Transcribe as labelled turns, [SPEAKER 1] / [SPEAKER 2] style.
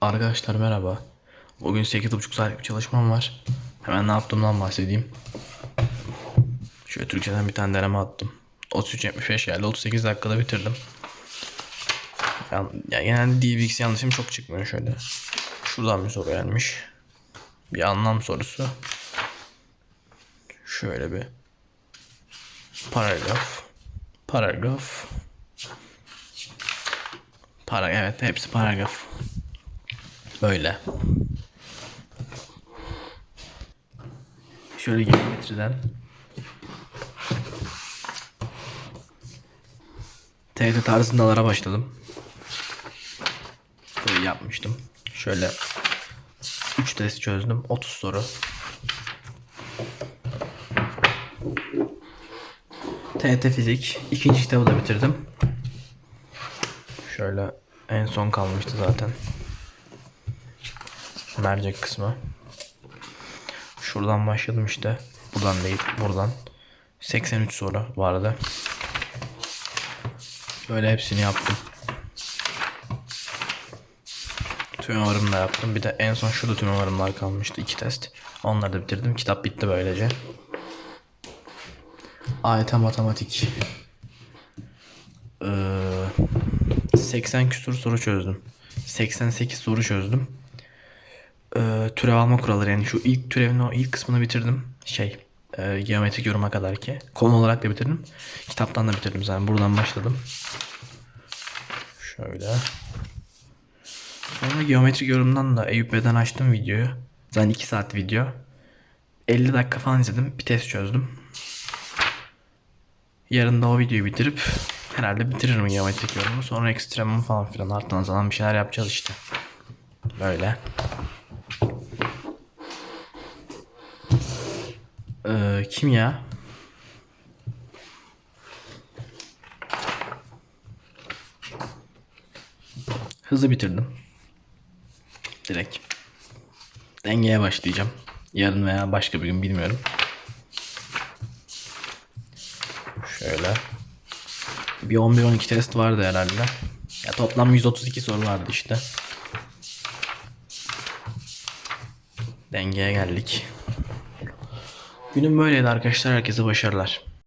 [SPEAKER 1] Arkadaşlar merhaba. Bugün 8,5 saatlik bir çalışmam var. Hemen ne yaptığımdan bahsedeyim. Şöyle Türkçeden bir tane deneme attım. 33.75 geldi. 38 dakikada bitirdim. Yani, ya genelde DBX yanlışım çok çıkmıyor şöyle. Şuradan bir soru gelmiş. Bir anlam sorusu. Şöyle bir paragraf. Paragraf. Para evet hepsi paragraf. Böyle. Şöyle geometriden. TRT tarzındalara başladım. Böyle yapmıştım. Şöyle 3 test çözdüm. 30 soru. TRT fizik. ikinci kitabı da bitirdim. Şöyle en son kalmıştı zaten. Mercek kısmı. Şuradan başladım işte. Buradan değil, buradan. 83 soru vardı. Böyle hepsini yaptım. Tümevarımı da yaptım. Bir de en son şurada tümevarımlar kalmıştı. iki test. Onları da bitirdim. Kitap bitti böylece. AYT matematik. Ee, 80 küsur soru çözdüm. 88 soru çözdüm. Ee, türev alma kuralları yani şu ilk türevin o ilk kısmını bitirdim. Şey e, geometrik yoruma kadar ki. Konu olarak da bitirdim. Kitaptan da bitirdim zaten. Buradan başladım. Şöyle. Sonra geometrik yorumdan da Eyüp Bey'den açtım videoyu. Zaten 2 saat video. 50 dakika falan izledim. Bir test çözdüm. Yarın da o videoyu bitirip herhalde bitiririm geometrik yorumu. Sonra ekstremum falan filan arttan zaman bir şeyler yapacağız işte. Böyle. Ee, kimya. Hızlı bitirdim. Direkt. Dengeye başlayacağım. Yarın veya başka bir gün bilmiyorum. Şöyle. Bir 11-12 test vardı herhalde. Ya toplam 132 soru vardı işte. Dengeye geldik. Günüm böyleydi arkadaşlar. Herkese başarılar.